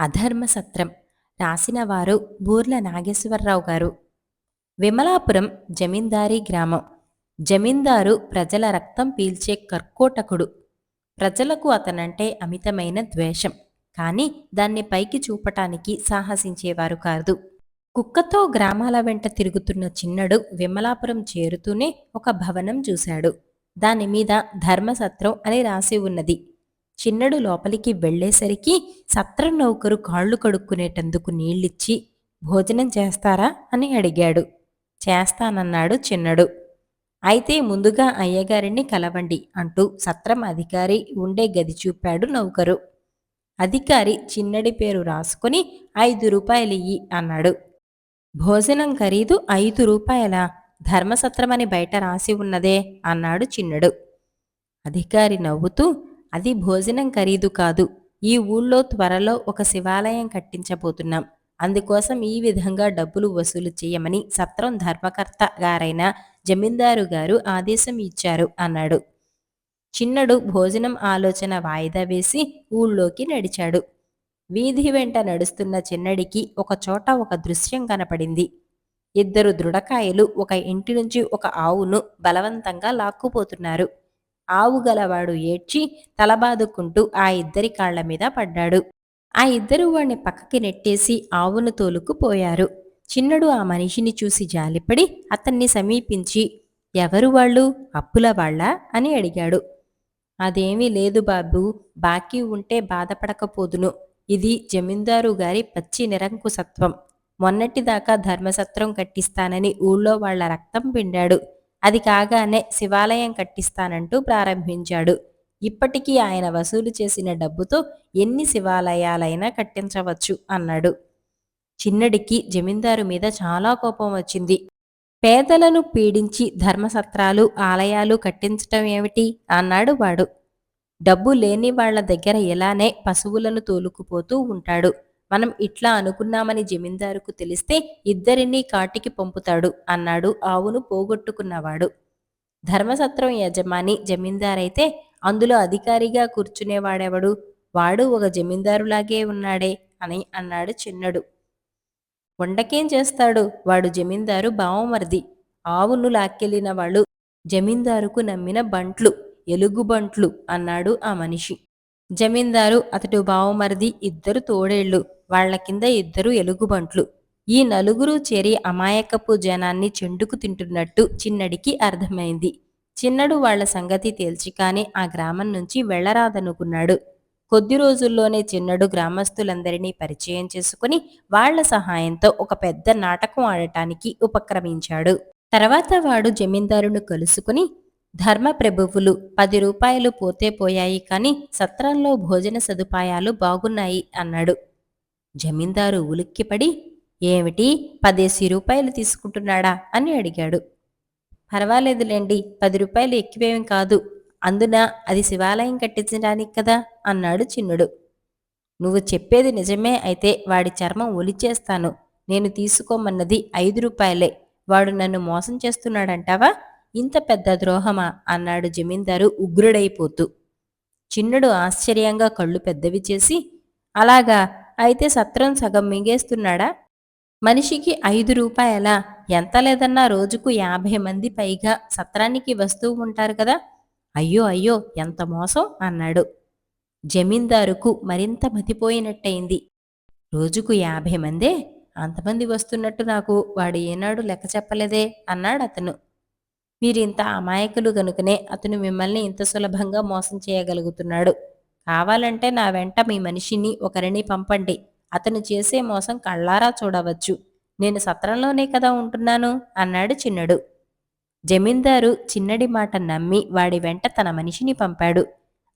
అధర్మ సత్రం రాసినవారు బూర్ల నాగేశ్వరరావు గారు. విమలాపురం జమీందారీ గ్రామం. జమీందారు ప్రజల రక్తం పీల్చే కర్కోటకుడు. ప్రజలకు అతనంటే అమితమైన ద్వేషం. కానీ దాన్ని పైకి చూపటానికి సాహసించేవారు కాదు. కుక్కతో గ్రామాల వెంట తిరుగుతున్న చిన్నడు విమలాపురం చేరుతూనే ఒక భవనం చూశాడు. దాని మీద ధర్మసత్రం అని రాసి ఉన్నది. చిన్నడు లోపలికి వెళ్ళేసరికి సత్రం నౌకరు కాళ్ళు కడుక్కునేటందుకు నీళ్ళిచ్చి భోజనం చేస్తారా? అని అడిగాడు. చేస్తానన్నాడు చిన్నడు. అయితే ముందుగా అయ్యగారిని కలవండి అంటూ సత్రం అధికారి ఉండే గది చూపాడు నౌకరు. అధికారి చిన్నడి పేరు రాసుకుని ఐదు రూపాయలియ్యి అన్నాడు. భోజనం ఖరీదు ఐదు రూపాయల? ధర్మసత్రమని బయట రాసి ఉన్నదే అన్నాడు చిన్నడు. అధికారి నవ్వుతూ అది భోజనం ఖరీదు కాదు. ఈ ఊళ్ళో త్వరలో ఒక శివాలయం కట్టించబోతున్నాం. అందుకోసం ఈ విధంగా డబ్బులు వసూలు చేయమని సత్రం ధర్మకర్త గారైన జమీందారు గారు ఆదేశం ఇచ్చారు అన్నాడు. చిన్నడు భోజనం ఆలోచన వాయిదా వేసి ఊళ్ళోకి నడిచాడు. వీధి వెంట నడుస్తున్న చిన్నడికి ఒక చోట ఒక దృశ్యం కనపడింది. ఇద్దరు దృఢకాయలు ఒక ఇంటి నుంచి ఒక ఆవును బలవంతంగా లాక్కుపోతున్నారు. ఆవు గలవాడు ఏడ్చి తలబాదుకుంటూ ఆ ఇద్దరి కాళ్ళ మీద పడ్డాడు. ఆ ఇద్దరు వాణ్ణి పక్కకి నెట్టేసి ఆవును తోలుకుపోయారు చిన్నడు ఆ మనిషిని చూసి జాలిపడి అతన్ని సమీపించి ఎవరు వాళ్ళు? అప్పుల వాళ్ళా? అని అడిగాడు. అదేమీ లేదు బాబు బాకీ ఉంటే బాధపడకపోదును. ఇది జమీందారు గారి పచ్చి నిరంకుశత్వం. మొన్నటిదాకా ధర్మసత్రం కట్టిస్తానని ఊళ్ళో వాళ్ళ రక్తం పిండాడు. అది కాగానే శివాలయం కట్టిస్తానంటూ ప్రారంభించాడు. ఇప్పటికీ ఆయన వసూలు చేసిన డబ్బుతో ఎన్ని శివాలయాలైనా కట్టించవచ్చు అన్నాడు. చిన్నడికి జమీందారు మీద చాలా కోపం వచ్చింది. పేదలను పీడించి ధర్మసత్రాలు ఆలయాలు కట్టించటం ఏమిటి? అన్నాడు వాడు. డబ్బు లేని వాళ్ళ దగ్గర ఇలానే పశువులను తోలుకుపోతూ ఉంటాడు. మనం ఇట్లా అనుకున్నామని జమీందారుకు తెలిస్తే ఇద్దరినీ కాటికి పంపుతాడు అన్నాడు ఆవును పోగొట్టుకున్నవాడు. ధర్మసత్రం యజమాని జమీందారైతే అందులో అధికారిగా కూర్చునేవాడెవడు? వాడు ఒక జమీందారులాగే ఉన్నాడే అని అన్నాడు చిన్నడు. వండకేం చేస్తాడు? వాడు జమీందారు బావమరిది. ఆవును లాక్కెళ్ళిన వాళ్ళు జమీందారుకు నమ్మిన బంట్లు ఎలుగుబంట్లు అన్నాడు ఆ మనిషి. జమీందారు అతడు బావమరిది ఇద్దరు తోడేళ్ళు వాళ్ళ కింద ఇద్దరు ఎలుగుబంట్లు. ఈ నలుగురు చేరి అమాయకపు జనాన్ని చెండుకు తింటున్నట్టు చిన్నడికి అర్థమైంది. చిన్నడు వాళ్ళ సంగతి తేల్చి కానీ ఆ గ్రామం నుంచి వెళ్ళరాదనుకున్నాడు. కొద్ది రోజుల్లోనే చిన్నడు గ్రామస్తులందరినీ పరిచయం చేసుకుని వాళ్ళ సహాయంతో ఒక పెద్ద నాటకం ఆడటానికి ఉపక్రమించాడు. తర్వాత వాడు జమీందారును కలుసుకుని ధర్మప్రభువులు పది రూపాయలు పోతే పోయాయి కాని సత్రంలో భోజన సదుపాయాలు బాగున్నాయి అన్నాడు. జమీందారు ఉలిక్కిపడి ఏమిటి? పదేసి రూపాయలు తీసుకుంటున్నాడా? అని అడిగాడు. పర్వాలేదులేండి పది రూపాయలు ఎక్కువేం కాదు. అందున అది శివాలయం కట్టించడానికి కదా? అన్నాడు చిన్నుడు. నువ్వు చెప్పేది నిజమే అయితే వాడి చర్మం ఒలిచేస్తాను. నేను తీసుకోమన్నది ఐదు రూపాయలే. వాడు నన్ను మోసం చేస్తున్నాడంటావా? ఇంత పెద్ద ద్రోహమా? అన్నాడు జమీందారు ఉగ్రుడైపోతూ. చిన్నుడు ఆశ్చర్యంగా కళ్ళు పెద్దవి చేసి అలాగా అయితే సత్రం సగం మింగేస్తున్నాడా? మనిషికి ఐదు రూపాయల? ఎంత లేదన్నా రోజుకు యాభై మంది పైగా సత్రానికి వస్తూ ఉంటారు కదా? అయ్యో అయ్యో ఎంత మోసం? అన్నాడు. జమీందారుకు మరింత మతిపోయినట్టయింది. రోజుకు యాభై మందే? అంతమంది వస్తున్నట్టు నాకు వాడు ఏనాడు లెక్క చెప్పలేదే? అన్నాడు అతను మీరింత అమాయకులు గనుకనే అతను మిమ్మల్ని ఇంత సులభంగా మోసం చేయగలుగుతున్నాడు. కావాలంటే నా వెంట మీ మనిషిని ఒకరిని పంపండి. అతను చేసే మోసం కళ్ళారా చూడవచ్చు. నేను సత్రంలోనే కదా ఉంటున్నాను? అన్నాడు చిన్నడు. జమీందారు చిన్నడి మాట నమ్మి వాడి వెంట తన మనిషిని పంపాడు.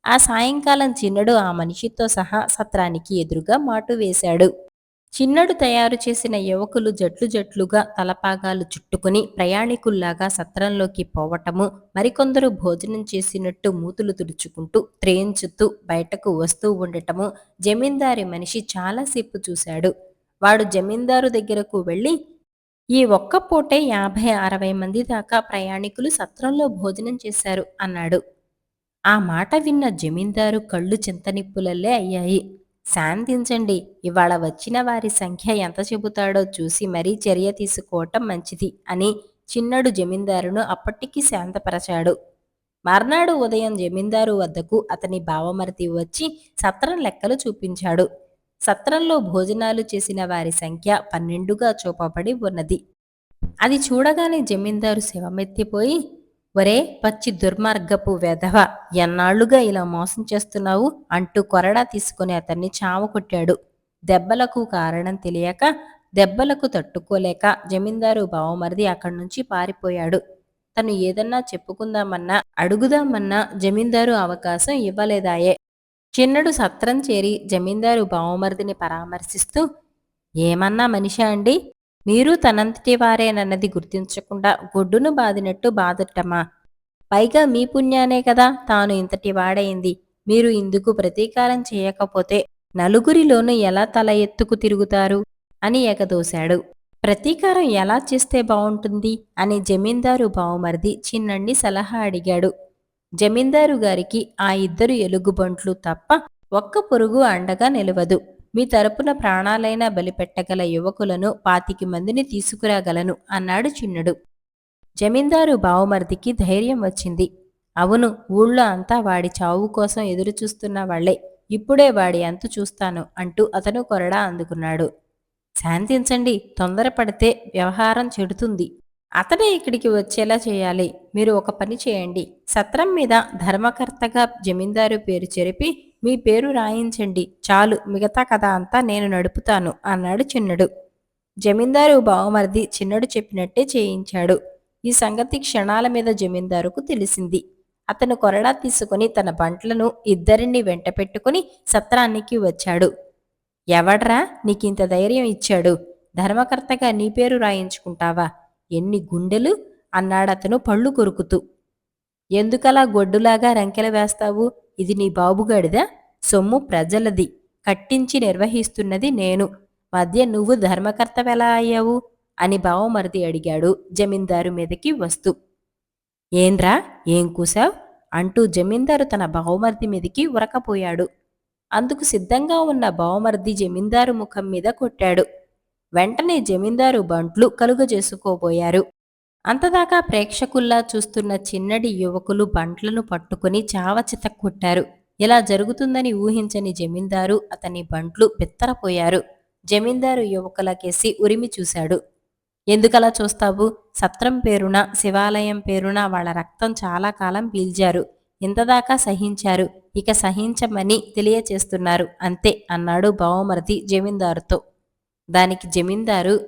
ఆ సాయంకాలం చిన్నడు ఆ మనిషితో సహా సత్రానికి ఎదురుగా మాటు వేశాడు. చిన్నడు తయారు చేసిన యువకులు జట్లు జట్లుగా తలపాగాలు చుట్టుకుని ప్రయాణికుల్లాగా సత్రంలోకి పోవటము మరికొందరు భోజనం చేసినట్టు మూతులు తుడుచుకుంటూ త్రేయించుతూ బయటకు వస్తూ ఉండటము జమీందారి మనిషి చాలాసేపు చూశాడు. వాడు జమీందారు దగ్గరకు వెళ్ళి ఈ ఒక్క పూటే యాభై అరవై మంది దాకా ప్రయాణికులు సత్రంలో భోజనం చేశారు అన్నాడు. ఆ మాట విన్న జమీందారు కళ్ళు చింతనిప్పులల్లే అయ్యాయి. శాంతించండి. ఇవాళ వచ్చిన వారి సంఖ్య ఎంత చెబుతాడో చూసి మరీ చర్య తీసుకోవటం మంచిది అని చిన్నడు జమీందారును అప్పటికి శాంతపరచాడు. మర్నాడు ఉదయం జమీందారు వద్దకు అతని బావమరిది వచ్చి సత్రం లెక్కలు చూపించాడు. సత్రంలో భోజనాలు చేసిన వారి సంఖ్య పన్నెండుగా చూపబడి ఉన్నది. అది చూడగానే జమీందారు శివమెత్తిపోయి ఒరే పచ్చి దుర్మార్గపు వెధవ ఎన్నాళ్ళుగా ఇలా మోసం చేస్తున్నావు? అంటూ కొరడా తీసుకుని అతన్ని చావ కొట్టాడు. దెబ్బలకు కారణం తెలియక దెబ్బలకు తట్టుకోలేక జమీందారు బావమరిది అక్కడి నుంచి పారిపోయాడు. తను ఏదన్నా చెప్పుకుందామన్నా అడుగుదామన్నా జమీందారు అవకాశం ఇవ్వలేదాయే. చిన్నడు సత్రం చేరి జమీందారు బావమరిదిని పరామర్శిస్తూ ఏమన్నా మనిషా అండి? మీరు తనంతటి వారేనన్నది గుర్తించకుండా గొడ్డును బాదినట్టు బాధటమా పైగా మీ పుణ్యానే కదా తాను ఇంతటి వాడైంది. మీరు ఇందుకు ప్రతీకారం చేయకపోతే నలుగురిలోనూ ఎలా తల ఎత్తుకు తిరుగుతారు? అని ఎగదోశాడు. ప్రతీకారం ఎలా చేస్తే బావుంటుంది? అని జమీందారు బావుమరిది చిన్నండి సలహా అడిగాడు. జమీందారు గారికి ఆ ఇద్దరు ఎలుగుబంట్లు తప్ప ఒక్క పురుగు అండగా నిలవదు. మీ తరపున ప్రాణాలైనా బలిపెట్టగల యువకులను పాతికి మందిని తీసుకురాగలను అన్నాడు చిన్నుడు. జమీందారు బావమరిదికి ధైర్యం వచ్చింది. అవును ఊళ్ళో అంతా వాడి చావు కోసం ఎదురుచూస్తున్న వాళ్ళే ఇప్పుడే వాడి అంతు చూస్తాను అంటూ అతను కొరడా అందుకున్నాడు. శాంతించండి తొందరపడితే వ్యవహారం చెడుతుంది. అతనే ఇక్కడికి వచ్చేలా చేయాలి. మీరు ఒక పని చేయండి. సత్రం మీద ధర్మకర్తగా జమీందారు పేరు చెరిపి మీ పేరు రాయించండి. చాలు మిగతా కథ అంతా నేను నడుపుతాను అన్నాడు చిన్నడు. జమీందారు బావమరిది చిన్నడు చెప్పినట్టే చేయించాడు. ఈ సంగతి క్షణాల మీద జమీందారుకు తెలిసింది. అతను కొరడా తీసుకుని తన బంట్లను ఇద్దరిని వెంట పెట్టుకుని సత్రానికి వచ్చాడు. ఎవడ్రా నీకింత ధైర్యం ఇచ్చాడు? ధర్మకర్తగా నీ పేరు రాయించుకుంటావా? ఎన్ని గుండెలు? అన్నాడతను పళ్ళు కొరుకుతూ. ఎందుకలా గొడ్డులాగా రంకెల వేస్తావు? ఇది నీ బాబుగాడిదా? సొమ్ము ప్రజలది. కట్టించి నిర్వహిస్తున్నది నేను. మధ్య నువ్వు ధర్మకర్తవెలా అయ్యావు? అని బావమరిది అడిగాడు జమీందారు మీదకి వస్తూ. ఏంరా? ఏం కూసావ్ అంటూ జమీందారు తన బావమరిది మీదకి ఉరకపోయాడు. అందుకు సిద్ధంగా ఉన్న బావమరిది జమీందారు ముఖం మీద కొట్టాడు. వెంటనే జమీందారు బంట్లు కలుగజేసుకోబోయారు. అంతదాకా ప్రేక్షకుల్లా చూస్తున్న చిన్నడి యువకులు బంట్లను పట్టుకుని చావచిత కొట్టారు. ఇలా జరుగుతుందని ఊహించని జమీందారు అతని బంట్లు బిత్తరపోయారు. జమీందారు యువకులకేసి ఉరిమి చూశాడు. ఎందుకలా చూస్తావు? సత్రం పేరున శివాలయం పేరున వాళ్ళ రక్తం చాలా కాలం పీల్చారు. ఇంతదాకా సహించారు. ఇక సహించమని తెలియచేస్తున్నారు. అంతే అన్నాడు బావమరిది జమీందారుతో. దానికి జమీందారు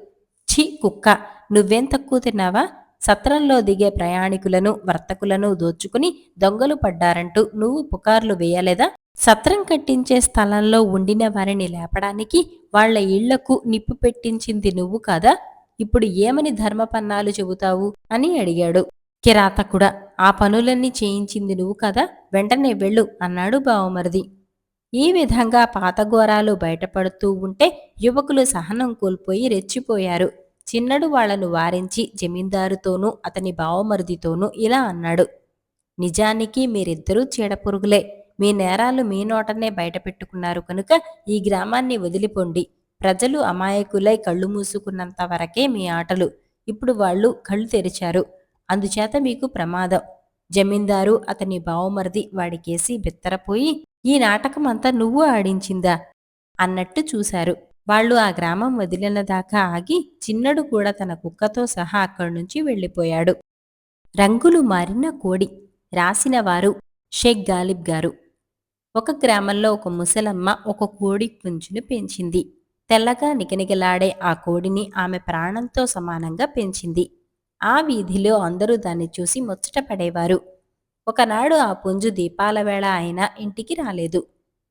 ఛీ కుక్క నువ్వేం తక్కువ తిన్నావా? సత్రంలో దిగే ప్రయాణికులను వర్తకులను దోచుకుని దొంగలు పడ్డారంటూ నువ్వు పుకార్లు వేయలేదా? సత్రం కట్టించే స్థలంలో ఉండిన వారిని లేపడానికి వాళ్ళ ఇళ్ళకు నిప్పు పెట్టించింది నువ్వు కాదా? ఇప్పుడు ఏమని ధర్మపన్నాలు చెబుతావు? అని అడిగాడు. కిరాతకుడా ఆ పనులన్నీ చేయించింది నువ్వు కదా? వెంటనే వెళ్ళు అన్నాడు బావమరిది. ఈ విధంగా పాతఘోరాలు బయటపడుతూ ఉంటే యువకులు సహనం కోల్పోయి రెచ్చిపోయారు. చిన్నడు వాళ్ళను వారించి జమీందారుతోనూ అతని బావమరిదితోనూ ఇలా అన్నాడు. నిజానికి మీరిద్దరూ చీడపురుగులే. మీ నేరాలు మీ నోటనే బయటపెట్టుకున్నారు కనుక ఈ గ్రామాన్ని వదిలిపోండి. ప్రజలు అమాయకులై కళ్ళు మూసుకున్నంత వరకే మీ ఆటలు. ఇప్పుడు వాళ్ళు కళ్ళు తెరిచారు. అందుచేత మీకు ప్రమాదం జమీందారు అతని బావమరిది వాడికేసి బిత్తరపోయి ఈ నాటకం అంతా నువ్వు ఆడించిందా అన్నట్టు చూశారు. వాళ్ళు ఆ గ్రామం వదిలిన దాకా ఆగి చిన్నడు కూడా తన కుక్కతో సహా అక్కడి నుంచి వెళ్ళిపోయాడు. రంగులు మారిన కోడి రాసిన వారు షేక్ గాలిబ్ గారు. ఒక గ్రామంలో ఒక ముసలమ్మ ఒక కోడి పుంజును పెంచింది. తెల్లగా నిగనిగలాడే ఆ కోడిని ఆమె ప్రాణంతో సమానంగా పెంచింది. ఆ వీధిలో అందరూ దాన్ని చూసి ముచ్చట పడేవారు. ఒకనాడు ఆ పుంజు దీపాల వేళ అయినా ఇంటికి రాలేదు.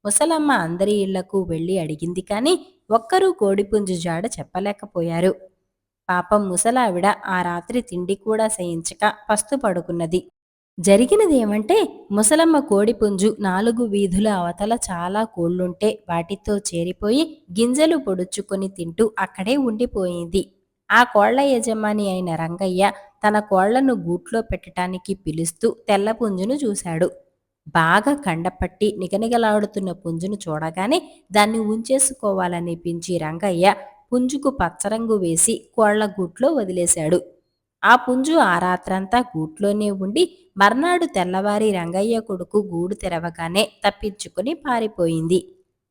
ముసలమ్మ అందరి ఇళ్ళకు వెళ్ళి అడిగింది కాని ఒక్కరూ కోడిపుంజు జాడ చెప్పలేకపోయారు. పాపం ముసలావిడ ఆ రాత్రి తిండి కూడా సహించక పస్తు పడుకున్నది. జరిగినదేమంటే ముసలమ్మ కోడిపుంజు నాలుగు వీధుల అవతల చాలా కోళ్ళుంటే వాటితో చేరిపోయి గింజలు పొడుచుకొని తింటూ అక్కడే ఉండిపోయింది. ఆ కోళ్ళ యజమాని అయిన రంగయ్య తన కోళ్ళను గూట్లో పెట్టడానికి పిలుస్తూ తెల్లపుంజును చూశాడు. బాగా కండపట్టి నిగనిగలాడుతున్న పుంజును చూడగానే దాన్ని ఉంచేసుకోవాలనిపించి రంగయ్య పుంజుకు పచ్చరంగు వేసి కోళ్ళ గూట్లో వదిలేశాడు. ఆ పుంజు ఆ రాత్రంతా గూట్లోనే ఉండి మర్నాడు తెల్లవారి రంగయ్య కొడుకు గూడు తెరవగానే తప్పించుకుని పారిపోయింది.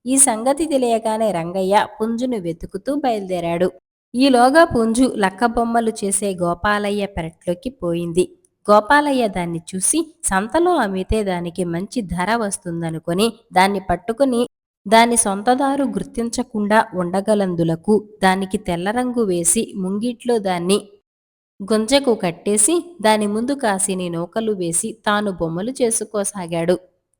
ఈ సంగతి తెలియగానే రంగయ్య పుంజును వెతుకుతూ బయలుదేరాడు. ఈలోగా పుంజు లక్కబొమ్మలు చేసే గోపాలయ్య పెరట్లోకి పోయింది. గోపాలయ్య దాన్ని చూసి సంతలో అమ్మితే దానికి మంచి ధర వస్తుందనుకొని దాన్ని పట్టుకుని దాని సొంతదారు గుర్తించకుండా ఉండగలందులకు దానికి తెల్లరంగు వేసి ముంగిట్లో దాన్ని గుంజకు కట్టేసి దాని ముందు కాసిని నూకలు వేసి తాను బొమ్మలు చేసుకోసాగాడు.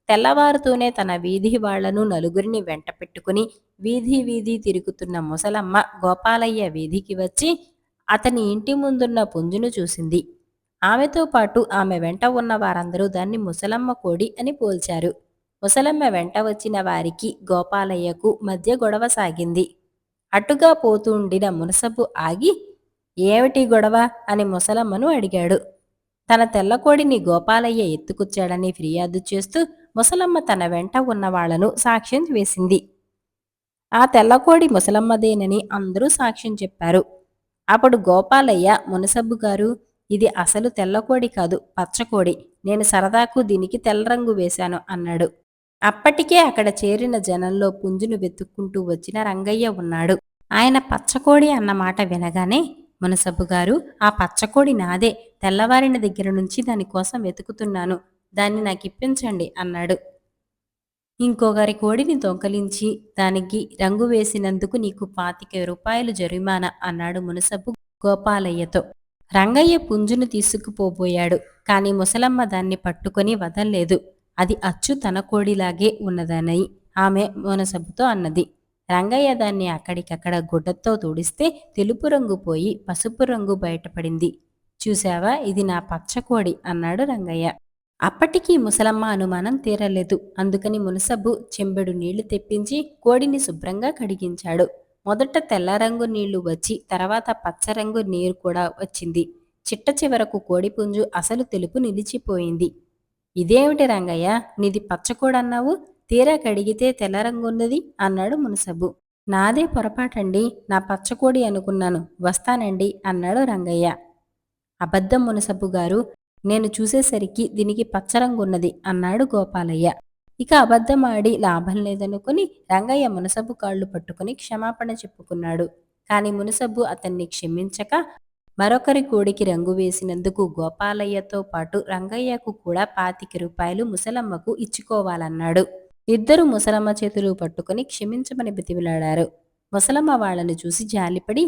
తెల్లవారుతూనే తన వీధి వాళ్ళను నలుగురిని వెంట పెట్టుకుని వీధి వీధి తిరుగుతున్న ముసలమ్మ గోపాలయ్య వీధికి వచ్చి అతని ఇంటి ముందున్న పుంజును చూసింది. ఆమెతో పాటు ఆమె వెంట ఉన్న వారందరూ దాన్ని ముసలమ్మ కోడి అని పోల్చారు. ముసలమ్మ వెంట వచ్చిన వారికి గోపాలయ్యకు మధ్య గొడవ సాగింది. అటుగా పోతుండిన మునసబు ఆగి ఏమిటి గొడవ? అని ముసలమ్మను అడిగాడు. తన తెల్లకోడిని గోపాలయ్య ఎత్తుకొచ్చాడని ఫిర్యాదు చేస్తూ ముసలమ్మ తన వెంట ఉన్న వాళ్ళను సాక్ష్యం వేసింది. ఆ తెల్లకోడి ముసలమ్మదేనని అందరూ సాక్ష్యం చెప్పారు. అప్పుడు గోపాలయ్య మునసబ్బు గారు ఇది అసలు తెల్లకోడి కాదు పచ్చకోడి. నేను సరదాకు దీనికి తెల్ల రంగు వేశాను అన్నాడు. అప్పటికే అక్కడ చేరిన జనంలో పుంజును వెతుక్కుంటూ వచ్చిన రంగయ్య ఉన్నాడు. ఆయన పచ్చకోడి అన్న మాట వినగానే మునసబ్బు గారు ఆ పచ్చకోడి నాదే. తెల్లవారిన దగ్గర నుంచి దానికోసం వెతుకుతున్నాను. దాన్ని నాకు ఇప్పించండి అన్నాడు. ఇంకొకరి కోడిని దొంగలించి దానికి రంగు వేసినందుకు నీకు పాతిక రూపాయలు జరిమానా అన్నాడు మునసబ్బు గోపాలయ్యతో. రంగయ్య పుంజును తీసుకుపోబోయాడు కాని ముసలమ్మ దాన్ని పట్టుకొని వదల్లేదు. అది అచ్చు తన కోడిలాగే ఉన్నదనై ఆమె మునసబ్బుతో అన్నది. రంగయ్య దాన్ని అక్కడికక్కడ గుడ్డతో తుడిస్తే తెలుపు రంగు పోయి పసుపు రంగు బయటపడింది. చూశావా? ఇది నా పచ్చకోడి అన్నాడు రంగయ్య. అప్పటికీ ముసలమ్మ అనుమానం తీరలేదు. అందుకని మునసబ్బు చెంబెడు నీళ్ళు తెప్పించి కోడిని శుభ్రంగా కడిగించాడు. మొదట తెల్ల రంగు నీళ్ళు వచ్చి తర్వాత పచ్చరంగు నీరు కూడా వచ్చింది. చిట్ట చివరకు కోడిపుంజు అసలు తెలుపు నిలిచిపోయింది. ఇదేమిటి రంగయ్య? నీది పచ్చకోడన్నావు తీరా కడిగితే తెల్ల రంగున్నది? అన్నాడు మునసబ్బు నాదే పొరపాటండి. నా పచ్చకోడి అనుకున్నాను. వస్తానండి అన్నాడు రంగయ్య. అబద్ధం మునసబ్బు గారు. నేను చూసేసరికి దీనికి పచ్చరంగున్నది అన్నాడు గోపాలయ్య. ఇక అబద్ధమాడి లాభం లేదనుకుని రంగయ్య మునసబ్బు కాళ్ళు పట్టుకుని క్షమాపణ చెప్పుకున్నాడు. కాని మునసబ్బు అతన్ని క్షమించక మరొకరి కోడికి రంగు వేసినందుకు గోపాలయ్యతో పాటు రంగయ్యకు కూడా పాతిక రూపాయలు ముసలమ్మకు ఇచ్చుకోవాలన్నాడు. ఇద్దరు ముసలమ్మ చేతులు పట్టుకుని క్షమించమని బతిమిలాడారు. ముసలమ్మ వాళ్ళని చూసి జాలిపడి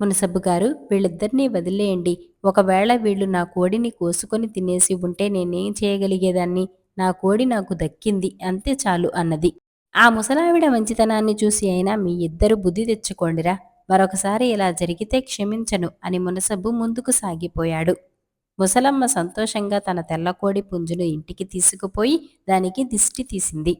మునసబ్బు గారు వీళ్ళిద్దరినీ వదిలేయండి. ఒకవేళ వీళ్ళు నా కోడిని కోసుకొని తినేసి ఉంటే నేనేం చేయగలిగేదాన్ని? నా కోడి నాకు దక్కింది అంతే చాలు అన్నది. ఆ ముసలావిడ మంచితనాన్ని చూసి అయినా మీ ఇద్దరు బుద్ధి తెచ్చుకోండిరా. మరొకసారి ఇలా జరిగితే క్షమించను అని మునసబ్బు ముందుకు సాగిపోయాడు. ముసలమ్మ సంతోషంగా తన తెల్లకోడి పుంజును ఇంటికి తీసుకుపోయి దానికి దిష్టి తీసింది.